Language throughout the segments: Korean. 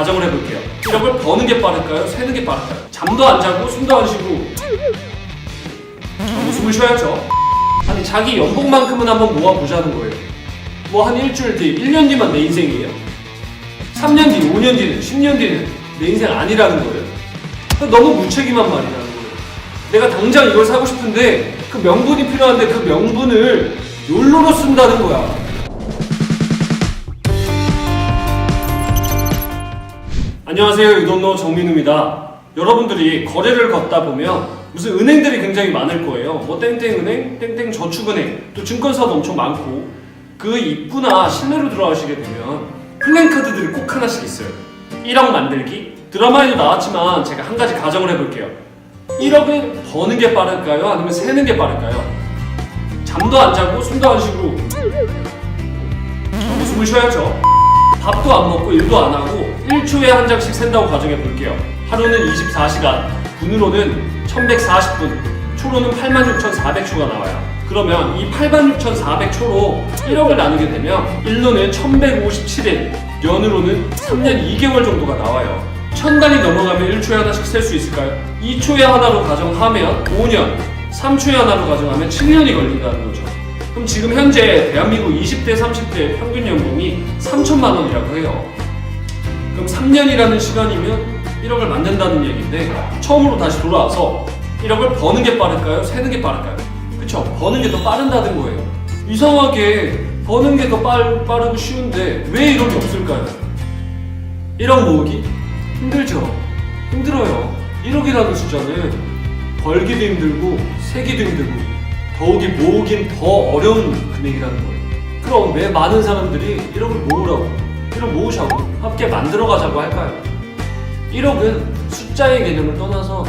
가정을 해볼게요. 1억을 버는 게 빠를까요? 세는 게 빠를까요? 잠도 안 자고 숨도 안 쉬고 너무 숨을 쉬어야죠. 아니 자기 연봉만큼은 한번 모아보자는 거예요. 뭐 한 일주일 뒤, 1년 뒤만 내 인생이에요. 3년 뒤, 5년 뒤는, 10년 뒤는 내 인생 아니라는 거예요. 너무 무책임한 말이라는 거예요. 내가 당장 이걸 사고 싶은데 그 명분이 필요한데 그 명분을 욜로로 쓴다는 거야. 안녕하세요. 유돈노 정민우입니다. 여러분들이 거래를 걷다 보면 무슨 은행들이 굉장히 많을 거예요. 뭐 땡땡은행, 땡땡저축은행, 또 증권사도 엄청 많고 그 입구나 실내로 들어가시게 되면 플랜카드들이 꼭 하나씩 있어요. 1억 만들기 드라마에도 나왔지만 제가 한 가지 가정을 해볼게요. 1억을 버는 게 빠를까요? 아니면 세는 게 빠를까요? 잠도 안 자고 숨도 안 쉬고 너무 숨을 쉬어야죠. 밥도 안 먹고 일도 안 하고 1초에 한 장씩 센다고 가정해 볼게요. 하루는 24시간, 분으로는 1140분, 초로는 86,400초가 나와요. 그러면 이 86,400초로 1억을 나누게 되면 1로는 1157일, 연으로는 3년 2개월 정도가 나와요. 천단이 넘어가면 1초에 하나씩 셀 수 있을까요? 2초에 하나로 가정하면 5년, 3초에 하나로 가정하면 7년이 걸린다는 거죠. 그럼 지금 현재 대한민국 20대, 30대 평균 연봉이 3천만 원이라고 해요. 그럼 3년이라는 시간이면 1억을 만든다는 얘기인데 처음으로 다시 돌아와서 1억을 버는 게 빠를까요? 세는 게 빠를까요? 그쵸? 버는 게 더 빠른다는 거예요. 이상하게 버는 게 더 빠르고 쉬운데 왜 1억이 없을까요? 1억 모으기? 힘들죠? 힘들어요. 1억이라는 숫자는 벌기도 힘들고 세기도 힘들고 더욱이 모으긴 더 어려운 금액이라는 거예요. 그럼 왜 많은 사람들이 1억을 모으라고 1억 모으자고 함께 만들어가자고 할까요? 1억은 숫자의 개념을 떠나서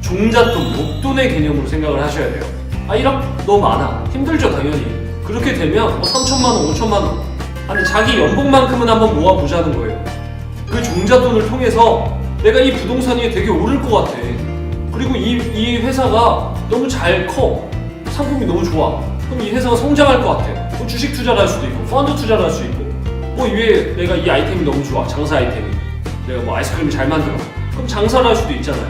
종잣돈, 목돈의 개념으로 생각을 하셔야 돼요. 아 1억 너무 많아. 힘들죠 당연히. 그렇게 되면 뭐 3천만 원, 5천만 원. 아니 자기 연봉만큼은 한번 모아보자는 거예요. 그 종잣돈을 통해서 내가 이 부동산이 되게 오를 것 같아. 그리고 이, 이 회사가 너무 잘 커. 상품이 너무 좋아. 그럼 이 회사가 성장할 것 같아. 뭐 주식 투자를 할 수도 있고, 펀드 투자를 할 수 있고. 뭐 위에 내가 이 아이템이 너무 좋아. 장사 아이템이. 내가 뭐 아이스크림 잘 만들어. 그럼 장사를 할 수도 있잖아요.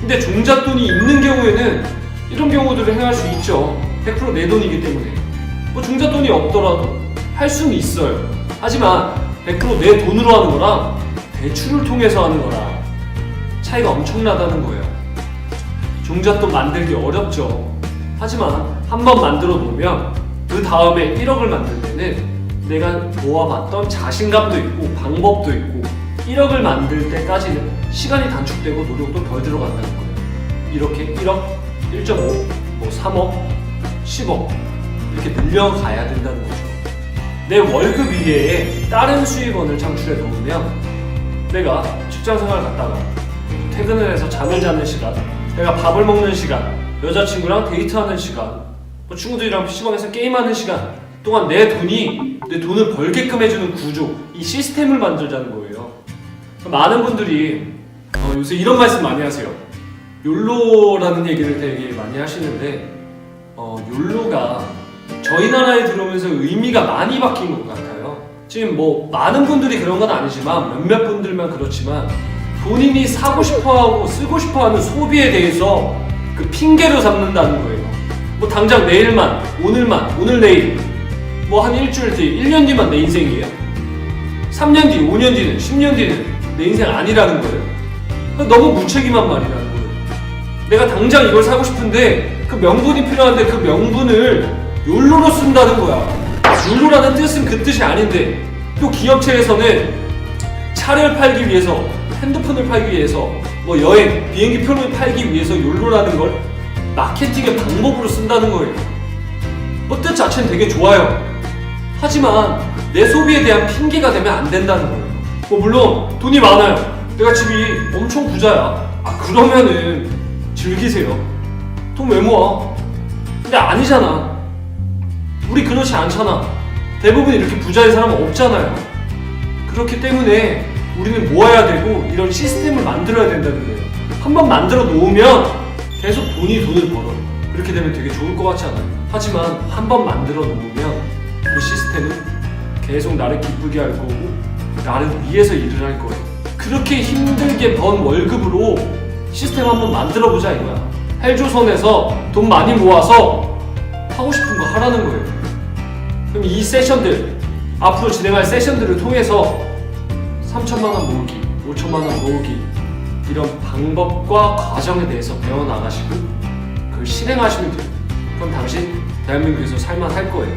근데 종잣돈이 있는 경우에는 이런 경우들을 행할 수 있죠. 100%내 돈이기 때문에. 뭐 종잣돈이 없더라도 할 수는 있어요. 하지만 100%내 돈으로 하는 거랑 대출을 통해서 하는 거랑 차이가 엄청나다는 거예요. 종잣돈 만들기 어렵죠. 하지만 한 번 만들어 놓으면 그 다음에 1억을 만들 때는 내가 모아봤던 자신감도 있고 방법도 있고 1억을 만들 때까지는 시간이 단축되고 노력도 덜 들어간다는 거예요. 이렇게 1억, 1.5, 뭐 3억, 10억 이렇게 늘려가야 된다는 거죠. 내 월급 이외에 다른 수익원을 창출해 놓으면 내가 직장 생활 갔다가 퇴근을 해서 잠을 자는 시간, 내가 밥을 먹는 시간, 여자친구랑 데이트하는 시간, 뭐 친구들이랑 PC방에서 게임하는 시간 동안 내 돈이 내 돈을 벌게끔 해주는 구조, 이 시스템을 만들자는 거예요. 많은 분들이 어, 요새 이런 말씀 많이 하세요. 욜로라는 얘기를 되게 많이 하시는데 어, 욜로가 저희 나라에 들어오면서 의미가 많이 바뀐 것 같아요. 지금 뭐 많은 분들이 그런 건 아니지만 몇몇 분들만 그렇지만 본인이 사고 싶어하고 쓰고 싶어하는 소비에 대해서 그 핑계로 삼는다는 거예요. 뭐 당장 내일만, 오늘만, 오늘 내일, 뭐 한 일주일 뒤, 1년 뒤만 내 인생이에요. 3년 뒤, 5년 뒤는, 10년 뒤는 내 인생 아니라는 거예요. 너무 무책임한 말이라는 거예요. 내가 당장 이걸 사고 싶은데 그 명분이 필요한데 그 명분을 욜로로 쓴다는 거야. 욜로라는 뜻은 그 뜻이 아닌데 또 기업체에서는 차를 팔기 위해서 핸드폰을 팔기 위해서 뭐 여행, 비행기 표를 팔기 위해서 욜로라는 걸 마케팅의 방법으로 쓴다는 거예요. 뭐 뜻 자체는 되게 좋아요. 하지만 내 소비에 대한 핑계가 되면 안 된다는 거예요. 뭐 물론 돈이 많아요. 내가 집이 엄청 부자야. 아 그러면은 즐기세요. 돈 왜 모아? 근데 아니잖아. 우리 그렇지 않잖아. 대부분 이렇게 부자인 사람은 없잖아요. 그렇기 때문에 우리는 모아야 되고 이런 시스템을 만들어야 된다는 거예요. 한번 만들어 놓으면 계속 돈이 돈을 벌어. 그렇게 되면 되게 좋을 것 같지 않아요? 하지만 한번 만들어 놓으면 그 시스템 은 계속 나를 기쁘게 할 거고 나를 위해서 일을 할 거예요. 그렇게 힘들게 번 월급으로 시스템 한번 만들어 보자 이거야. 헬조선에서 돈 많이 모아서 하고 싶은 거 하라는 거예요. 그럼 이 세션들 앞으로 진행할 세션들을 통해서 3천만 원 모으기, 5천만 원 모으기 이런 방법과 과정에 대해서 배워 나가시고 그걸 실행하시면 돼요. 그럼 당신 대한민국에서 살만할 거예요.